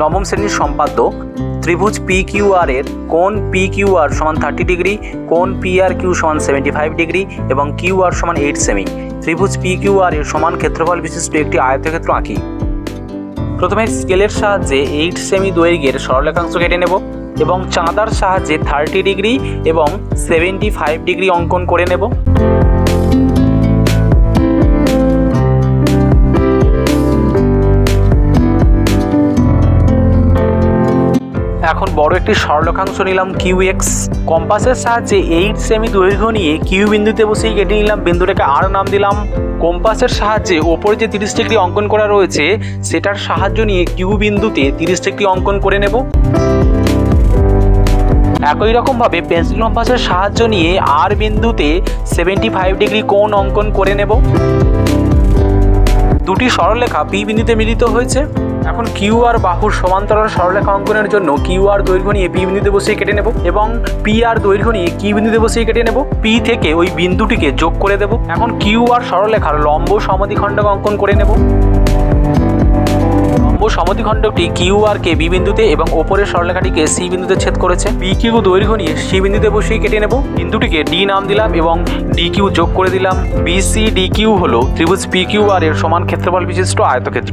নবম শ্রেণির সম্পাদ্য ত্রিভুজ পি কিউ আর এর কোন পি কিউ আর সমান থার্টি ডিগ্রি কোন পি আর কিউ সমান সেভেন্টি ফাইভ ডিগ্রি এবং কিউ আর সমান এইট সেমি ত্রিভুজ পি কিউ আর এর সমান ক্ষেত্রফল বিশিষ্ট একটি আয়তক্ষেত্র আঁকি। প্রথমে স্কেলের সাহায্যে এইট সেমি দৈর্ঘ্যের সরলরেখাংশ কেটে নেব এবং চাঁদার সাহায্যে থার্টি ডিগ্রি এবং সেভেন্টি ফাইভ ডিগ্রি অঙ্কন করে নেব। এখন বড় একটি সরলরেখাংশ নিলাম কিউ এক্স কম্পাসের সাহায্যে এইট সেমি দৈর্ঘ্য নিয়ে কিউ বিন্দুতে বসেই কেটে নিলাম বিন্দুটাকে আর নাম দিলাম। কম্পাসের সাহায্যে ওপরে যে তিরিশ ডিগ্রি অঙ্কন করা রয়েছে, সেটার সাহায্য নিয়ে কিউ বিন্দুতে তিরিশ ডিগ্রি অঙ্কন করে নেব। একই রকমভাবে পেন্সিল কম্পাসের সাহায্য নিয়ে আর বিন্দুতে সেভেন্টি ফাইভ ডিগ্রি কোণ অঙ্কন করে নেব। দুটি সরলরেখা পি বিন্দুতে মিলিত হয়েছে। এখন কিউ আর বাহুর সমান্তরাল সরলরেখা অঙ্কনের জন্য কিউ আর দৈর্ঘ্য নিয়ে পি বিন্দুতে বসিয়ে কেটে নেব এবং পি আর দৈর্ঘ্য নিয়ে কি বিন্দুতে বসিয়ে কেটে নেব। পি থেকে ওই বিন্দুটিকে যোগ করে দেব। এখন কিউ আর সরলরেখার লম্ব সমদ্বিখণ্ডক অঙ্কন করে নেব। লম্ব সমদ্বিখণ্ডকটি কিউ আর কে বি বিন্দুতে এবং ওপরের সরলেখাটিকে সি বিন্দুতে ছেদ করেছে। পি কিউ দৈর্ঘ্য নিয়ে সি বিন্দুতে বসিয়ে কেটে নেব। বিন্দুটিকে ডি নাম দিলাম এবং ডি কিউ যোগ করে দিলাম। বি সি ডি কিউ হলো ত্রিভুজ পি কিউ আর এর সমান ক্ষেত্রফল বিশিষ্ট আয়তক্ষেত্র।